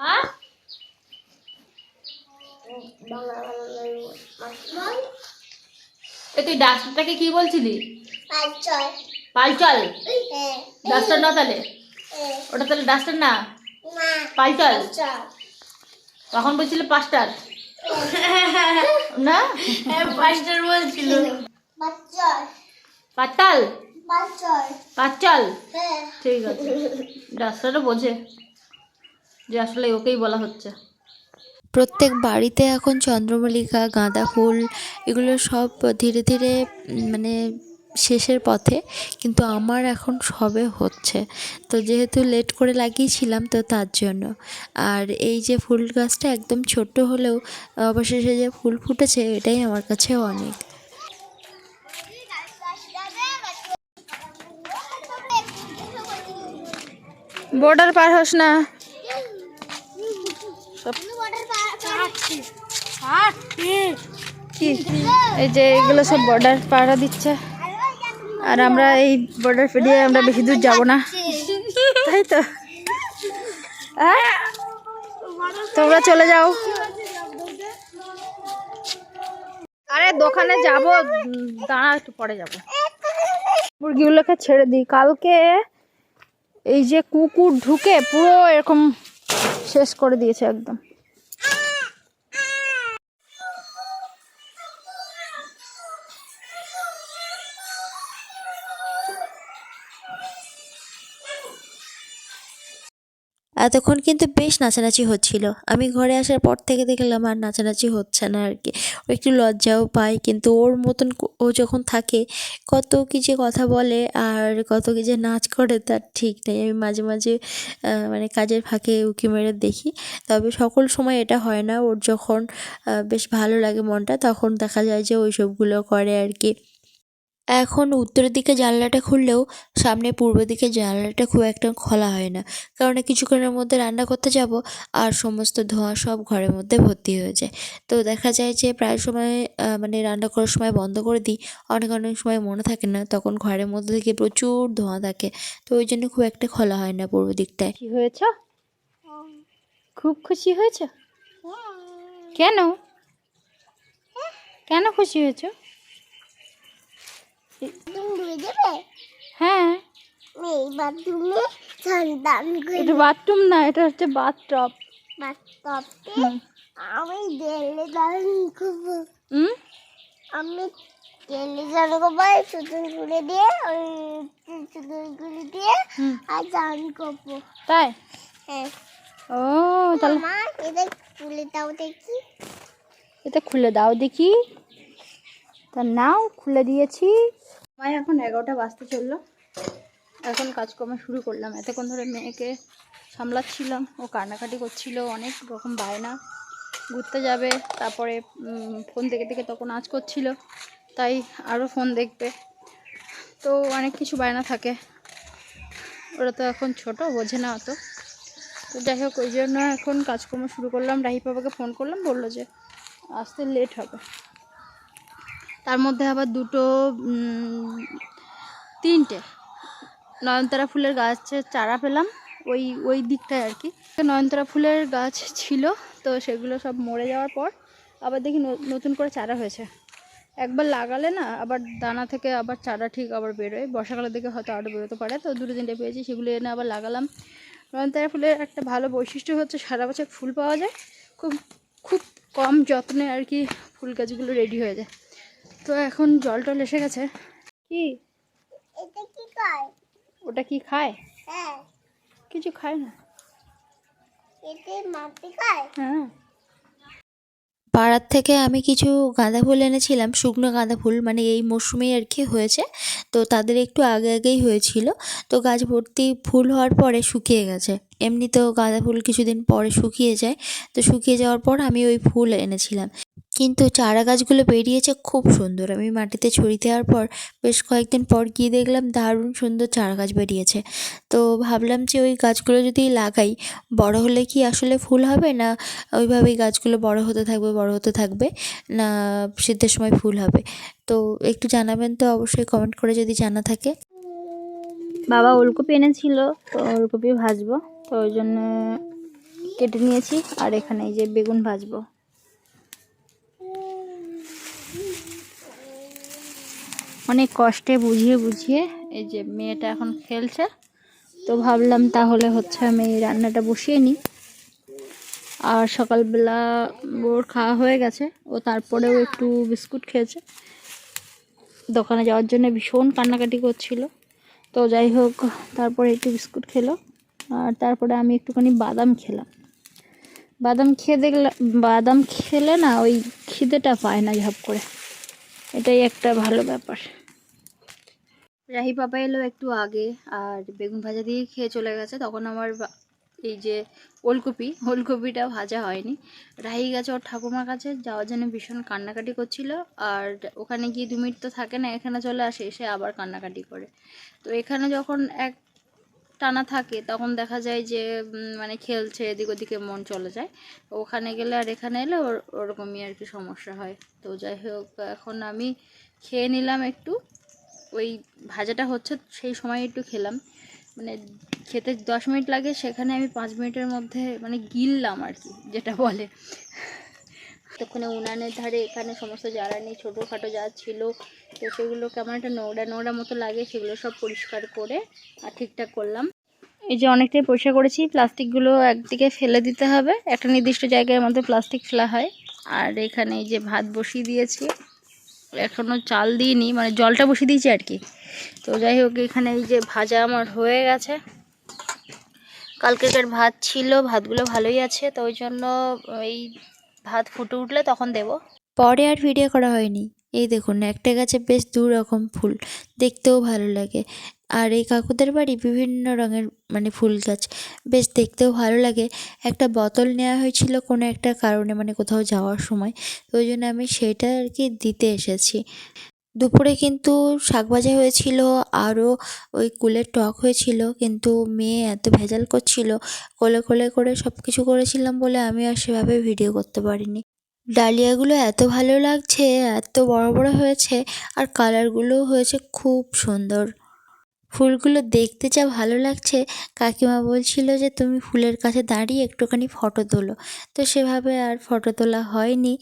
হ্যাঁ এ তুই ডাস্টারটাকে কি বলছিলি? পালচল ডাস্টার না তাহলে। ওটা তাহলে ডাস্টার না? পালচল তখন বলছিলে পাস্টার না? পাঁচটার বলছিল। পাতাল পাঁচাল। ঠিক আছে। ডাস্টারও বোঝে। যে আসলে ওকেই বলা হচ্ছে। প্রত্যেক বাড়িতে এখন চন্দ্রমল্লিকা গাঁদা ফুল এগুলো সব ধীরে ধীরে মানে শেষের পথে কিন্তু আমার এখন সবে হচ্ছে। তো যেহেতু লেট করে লাগিয়েছিলাম তো তার জন্য। আর এই যে ফুল গাছটা একদম ছোট্ট হলেও অবশেষে যে ফুল ফুটেছে এটাই আমার কাছে অনেক। বর্ডার পার হোস না। এই যে এগুলো সব বর্ডার পাহারা দিচ্ছে। আর আমরা এই বর্ডার পেরিয়ে আমরা বেশি দূর যাব না। তাই তো? হ্যাঁ? তোমরা চলে যাও। আরে দোকানে যাব, দাঁড়া, একটু পরে যাব। মুরগিগুলোকে ছেড়ে দিই। কালকে এই যে কুকুর ঢুকে পুরো এরকম শেষ করে দিয়েছে একদম। এতক্ষণ কিন্তু বেশ নাচানাচি হচ্ছিল। আমি ঘরে আসার পর থেকে দেখলাম আর নাচানাচি হচ্ছে না আর কি। ও একটু লজ্জাও পায়, কিন্তু ওর মতন ও যখন থাকে, কত কি যে কথা বলে আর কত কি যে নাচ করে তার ঠিক নেই। আমি মাঝে মাঝে মানে কাজের ফাঁকে উকি মেরে দেখি। তবে সকল সময় এটা হয় না। ওর যখন বেশ ভালো লাগে মনটা, তখন দেখা যায় যে ওই সবগুলো করে আর কি। এখন উত্তরের দিকে জানলাটা খুললেও সামনে পূর্ব দিকে জানলাটা খুব একটা খোলা হয় না। কারণ কিছুক্ষণের মধ্যে রান্না করতে যাব আর সমস্ত ধোঁয়া সব ঘরের মধ্যে ভর্তি হয়ে যায়। তো দেখা যায় যে প্রায় সময় মানে রান্না করার সময় বন্ধ করে দিই। অনেক অনেক সময় মনে থাকে না, তখন ঘরের মধ্যে থেকে প্রচুর ধোঁয়া থাকে। তো ওই জন্য খুব একটা খোলা হয় না পূর্ব দিকটায়। খুশি হয়েছ? খুব খুশি হয়েছ? কেন? কেন খুশি হয়েছ? হ্যাঁ। বাথরুমে সন্তান এটা বাথরুম না এটা হচ্ছে আমি খুব আমি ডেলে জানো করব সুতন খুলে দিয়ে ওই সুতন খুলে দিয়ে আর জান করব। তাই? হ্যাঁ। ও তাহলে মা এটা খুলে দাও দেখি। এটা খুলে দাও দেখি। তা নাও, খুলে দিয়েছি। সময় এখন এগারোটা বাজতে চলল। এখন কাজকর্ম শুরু করলাম। এতক্ষণ ধরে মেয়েকে সামলাচ্ছিলাম। ও কান্নাকাটি করছিল, অনেক রকম বায়না। ঘুরতে যাবে, তারপরে ফোন দেখে দেখে তখন আজ করছিল। তাই আরও ফোন দেখবে। তো অনেক কিছু বায়না থাকে। ওরা তো এখন ছোট, বোঝে না অত। তো যাই হোক, ওই জন্য এখন কাজকর্ম শুরু করলাম। রাহি বাবাকে ফোন করলাম, বলল যে, আসতে লেট হবে। তার মধ্যে আবার দুটো তিনটে। নয়নতারা ফুলের গাছের চারা পেলাম, ওই ওই দিকটায় আর কি। নয়নতারা ফুলের গাছ ছিল, তো সেগুলো সব মরে যাওয়ার পর আবার দেখি নতুন করে চারা হয়েছে। একবার লাগালে না, আবার দানা থেকে আবার চারা ঠিক আবার বেরোয়। বর্ষাকালের দিকে হয়তো আরও বেরোতে পারে, তো দুটো তিনটে পেয়েছি, সেগুলো এনে আবার লাগালাম। নয়নতারা ফুলের একটা ভালো বৈশিষ্ট্য হচ্ছে সারা বছর ফুল পাওয়া যায়। খুব খুব কম যত্নে আর কি ফুল গাছগুলো রেডি হয়ে যায়। তো এখন জল টল এসে গেছে। কি? এটা কি কয় ওটা কি খায়? হ্যাঁ। কিছু খায় না। এতে মাটি খায়? হ্যাঁ। পাড়ার থেকে আমি কিছু গাঁদা ফুল এনেছিলাম শুকনো গাঁদা ফুল মানে এই মরশুমেই আর কি হয়েছে। তো তাদের একটু আগে আগেই হয়েছিল। তো গাছ ভর্তি ফুল হওয়ার পরে শুকিয়ে গেছে। এমনিতেও গাঁদা ফুল কিছুদিন পরে শুকিয়ে যায়। তো শুকিয়ে যাওয়ার পর আমি ওই ফুল এনেছিলাম। কিন্তু চারা গাছগুলো বেরিয়েছে, খুব সুন্দর। আমি মাটিতে ছড়িয়ে দেওয়ার পর বেশ কয়েকদিন পর গিয়ে দেখলাম দারুণ সুন্দর চারা গাছ বেরিয়েছে। তো ভাবলাম যে ওই গাছগুলো যদি লাগাই, বড় হলে কি আসলে ফুল হবে না ওইভাবেই গাছগুলো বড় হতে থাকবে, বড় হতে থাকবে, না শীতের সময় ফুল হবে? তো একটু জানাবেন তো অবশ্যই কমেন্ট করে যদি জানা থাকে। বাবা ওলকপি এনেছিল, তো ওলকপি ভাজবো। তো ওই জন্য কেটে নিয়েছি। আর এখানে এই যে বেগুন ভাজবো। অনেক কষ্টে বুঝিয়ে বুঝিয়ে এই যে মেয়েটা এখন খেলছে। তো ভাবলাম তাহলে হচ্ছে আমি রান্নাটা বসিয়ে নিই। আর সকালবেলা বোর খাওয়া হয়ে গেছে। ও তারপরেও একটু বিস্কুট খেয়েছে। দোকানে যাওয়ার জন্য ভীষণ কান্নাকাটি করছিল। তো যাই হোক, তারপরে একটু বিস্কুট খেলো। আর তারপরে আমি একটুখানি বাদাম খেলাম। বাদাম খেয়ে দেখলাম বাদাম খেলে না ওই খিদেটা পায় না ঝাপ করে। এটাই একটা ভালো ব্যাপার। রাহি পাপা এলো একটু আগে আর বেগুন ভাজা দিয়ে খেয়ে চলে গেছে। তখন আমার এই যে ওলকপি, ওলকপিটা ভাজা হয়নি। রাহি গেছে ওর ঠাকুমার কাছে, যাওয়ার জন্য ভীষণ কান্নাকাটি করছিল। আর ওখানে গিয়ে দু মিনিট তো থাকে না, এখানে চলে আসে, এসে আবার কান্নাকাটি করে। তো এখানে যখন এক টানা থাকে, তখন দেখা যায় যে মানে খেলছে, এদিক ওদিকে মন চলে যায়। ওখানে গেলে আর এখানে এলে ওর, ওরকমই আর কি সমস্যা হয়। তো যাই হোক, এখন আমি খেয়ে নিলাম একটু। ওই ভাজাটা হচ্ছে, সেই সময় একটু খেলাম। মানে খেতে দশ মিনিট লাগে, সেখানে আমি পাঁচ মিনিটের মধ্যে মানে গিললাম আর কি, যেটা বলে। তখন উনানের ধারে এখানে সমস্ত জ্বালানি, ছোটোখাটো যা ছিল তো সেগুলো কেমন একটা নোংরা নোংরা মতো লাগে, সেগুলো সব পরিষ্কার করে আর ঠিকঠাক করলাম। এই যে অনেকটাই পরিষ্কার করেছি, প্লাস্টিকগুলো একদিকে ফেলে দিতে হবে। একটা নির্দিষ্ট জায়গায় মধ্যে প্লাস্টিক ফেলা হয়। আর এখানে এই যে ভাত বসিয়ে দিয়েছি এখনও চাল দিইনি মানে জলটা বসিয়ে দিয়েছি আর কি। তো যাই হোক, এখানে এই যে ভাজা আমার হয়ে গেছে। কালকেকার ভাত ছিল, ভাতগুলো ভালোই আছে, তো ওই জন্য এই ভাত ফুটে উঠলে তখন দেবো। পরে আর ভিডিও করা হয়নি। এই দেখুন, একটা গাছে বেশ দু রকম ফুল, দেখতেও ভালো লাগে। আর এই কাকুদের বাড়ি বিভিন্ন রঙের মানে ফুল গাছ, বেশ দেখতেও ভালো লাগে। একটা বোতল নেওয়া হয়েছিল কোনো একটা কারণে মানে কোথাও যাওয়ার সময়, তো ওই জন্য আমি সেটা আর কি দিতে এসেছি। দুপুরে কিন্তু শাক ভাজা হয়েছিল, আরও ওই কুলের টক হয়েছিল, কিন্তু মেয়ে এত ভেজাল করছিল, কোলে কোলে করে সব কিছু করেছিলাম বলে আমি আর সেভাবে ভিডিও করতে পারিনি। ডালিয়াগুলো এত ভালো লাগছে, এত বড় বড় হয়েছে, আর কালারগুলোও হয়েছে খুব সুন্দর। ফুলগুলো দেখতে যা ভালো লাগছে। কাকিমা বলছিল যে, তুমি ফুলের কাছে দাঁড়িয়ে একটুখানি ফটো তোলো। তো সেভাবে আর ফটো তোলা হয়নি।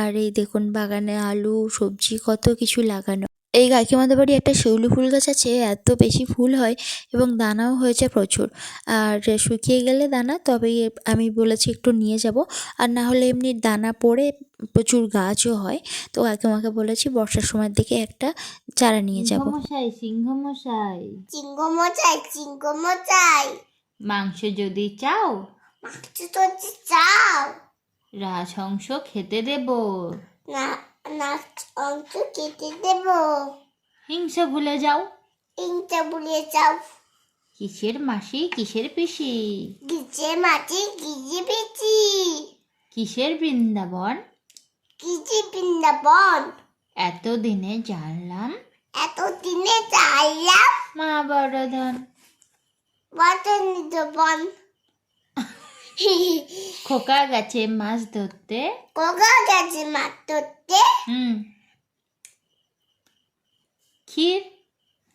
আর এই দেখুন, বাগানে আলু, সবজি কত কিছু লাগানো। এই কাকিমাদের বাড়ি একটা শিউলি ফুল গাছ আছে এত বেশি ফুল হয় এবং দানাও হয়েছে প্রচুর। আর শুকিয়ে গেলে দানা তবে আমি বলেছি একটু নিয়ে যাব। আর না হলে এমনি দানা পড়ে প্রচুর গাছও হয়। তো কাকিমাকে বলেছি বর্ষার সময়ের দিকে একটা চারা নিয়ে যাব। মশাই সিংহ মশাই চিঙ্গ মশাই চিঙ্গ মশাই মাংস যদি চাও। মাছ তো চাও। রাজহংস খেতে দেব। না। নাচ অংশ কেটে দেব। হিংসা ভুলে যাও। ইংটা বুলিয়ে চাও কিসের মাসি কিসের পিসি? গিজে মাটি গিজে বেচি কিসের বৃন্দাবন? গিজে বৃন্দাবন? এতদিনে জানলাম। এত দিনে চাইলাম মা বড়ধন বটন নিদবন খোকা গেছে মাছ ধরতে কোগা গেছে মাছ ধরতে হুম ক্ষীর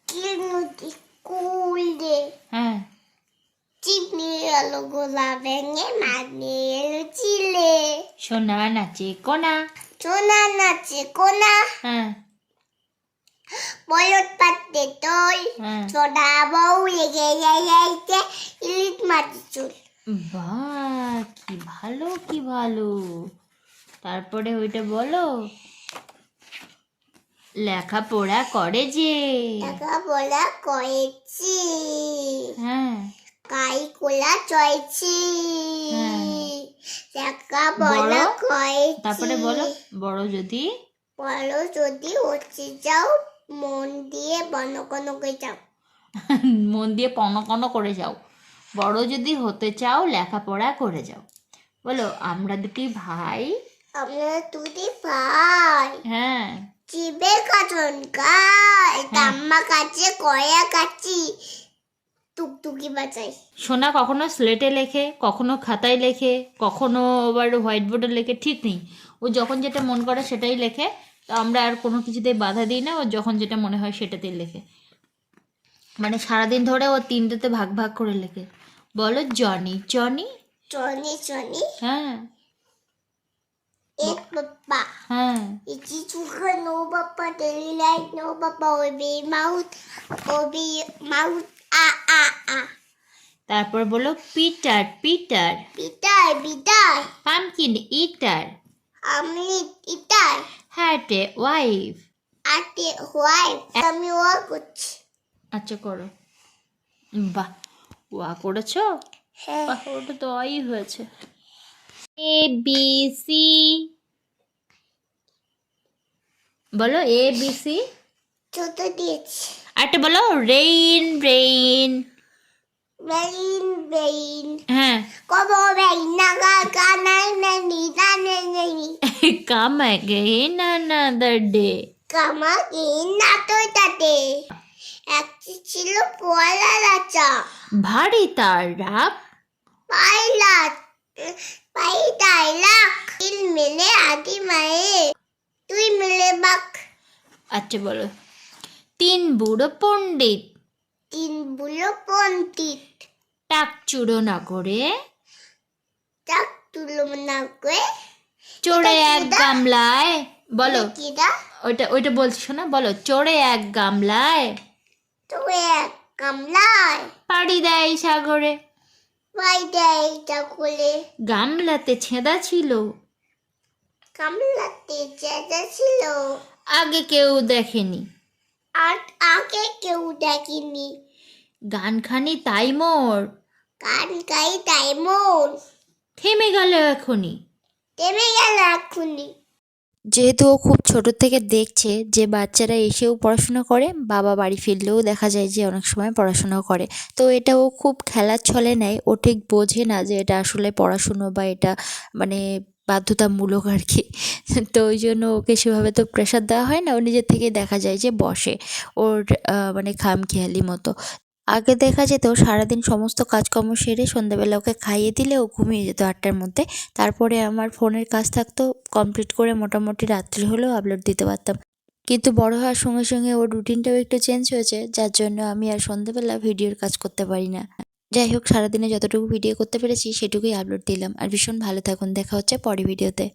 কি নদী কুল দে হ্যাঁ চিপনি এলো গোলা ভেঙে মাছ নিয়ে এলো চিলে সোনা নাচে কোনা সোনা নাচে কোনা হ্যাঁ বলত পাতে হ্যাঁ ছোটা বউ লেগে যাইতে ইলিশ মাটি চুল বাহ কি ভালো কি ভালো। তারপরে ওইটা বলো লেখাপড়া করে যে। বলা কয়েছি হ্যাঁ। কাই কোলা চয়েছি হ্যাঁ। বলা বড়? তারপরে বলো বড় যদি? বলো যদি হচ্ছে যাও মন দিয়ে বন কোনো যাও। মন দিয়ে পন কন করে যাও। বড় যদি হতে চাও লেখাপড়া করে যাও। বলো আমরা দুটি ভাই। আমরা তুই ভাই। হ্যাঁ। চিবে কাটন গাই তাম্মা কাছে কয়া কাছি টুকটুকি বাঁচাই সোনা কখনো স্লেটে লেখে কখনো খাতায় লেখে কখনো আবার হোয়াইট বোর্ডে লেখে ঠিক নেই। ও যখন যেটা মন করে সেটাই লেখে। তো আমরা আর কোনো কিছুতেই বাধা দিই না ও যখন যেটা মনে হয় সেটাতেই লেখে। মানে সারাদিন ধরে ও তিনটেতে ভাগ ভাগ করে লেখে। বলো জনি জনি? Johnny Johnny. হ্যাঁ। এক বাবা। হ্যাঁ। এই কিছু নো বাবা দেরি লাই নো বাবা ওই মাউথ ও বে মাউথ আ আ আ। তারপর বলো Peter Peter. Peter Peter. Pumpkin eater. আমি ইটার হ্যাটে ওয়াইফ। আটে ওয়াইফ। আমি ওয়া করছি। আচ্ছা করো। বাহ। ওয়া করেছ? হ্যাঁ। বাহ ওটা তো অই হয়েছে। A B C. বলো এ বি সি। ছোট দিয়েছি। আরেকটা বলো রেইন রেইন বেইন বেইন হ্যাঁ। কব নাগা কানাই নানি নানি নানি কাম কিন না তো তাতে একটি ছিল পয়লা লাচা ভারী তার রাপ পাইলা পাই ডাইলাক তিল মিলে আদি মায়ে। তুই মিলে বাক। আচ্ছা বলো। তিন বুড়ো পণ্ডিত। তিন বুলো পন্তিত টাক চুড়ো না করে তাক তুলো না করে চড়ে এক গামলায়। বলো। ওইটা ওইটা বলছি শোনা। বলো। চড়ে এক গামলায়। তুই এক কামলায়। পাড়ি দেয় সাগরে। পাই দেয় করে গামলাতে ছেঁদা ছিল। কামলাতে চেঁচা ছিল। আগে কেউ দেখেনি। আর আগে কেউ দেখিনি। গানখানি তাই মোর। গান গাই তাই মন থেমে গেল এখনই। থেমে গেল এখনই। যেহেতু ও খুব ছোট থেকে দেখছে যে বাচ্চারা এসেও পড়াশোনা করে, বাবা বাড়ি ফিরলেও দেখা যায় যে অনেক সময় পড়াশোনা করে। তো এটা ও খুব খেলার ছলে নেয়। ও ঠিক বোঝে না যে এটা আসলে পড়াশুনো বা এটা মানে বাধ্যতামূলক আর কি। তো ওই জন্য ওকে সেভাবে তো প্রেশার দেওয়া হয় না। ও নিজের থেকেই দেখা যায় যে বসে ওর মানে খামখেয়ালি মতো। আগে দেখা যেত সারাদিন সমস্ত কাজকর্ম সেরে সন্ধ্যাবেলা ওকে খাইয়ে দিলে ও ঘুমিয়ে যেত আটটার মধ্যে। তারপরে আমার ফোনের কাজ থাকতো কমপ্লিট করে মোটামুটি রাত্রি হলেও আপলোড দিতে পারতাম। কিন্তু বড় হওয়ার সঙ্গে সঙ্গে ওর রুটিনটাও একটু চেঞ্জ হয়েছে, যার জন্য আমি আর সন্ধ্যাবেলা ভিডিওর কাজ করতে পারি না। যাই হোক, সারাদিনে যতটুকু ভিডিও করতে পেরেছি সেটুকুই আপলোড দিলাম। আর ভীষণ ভালো থাকুন, দেখা হচ্ছে পরে ভিডিওতে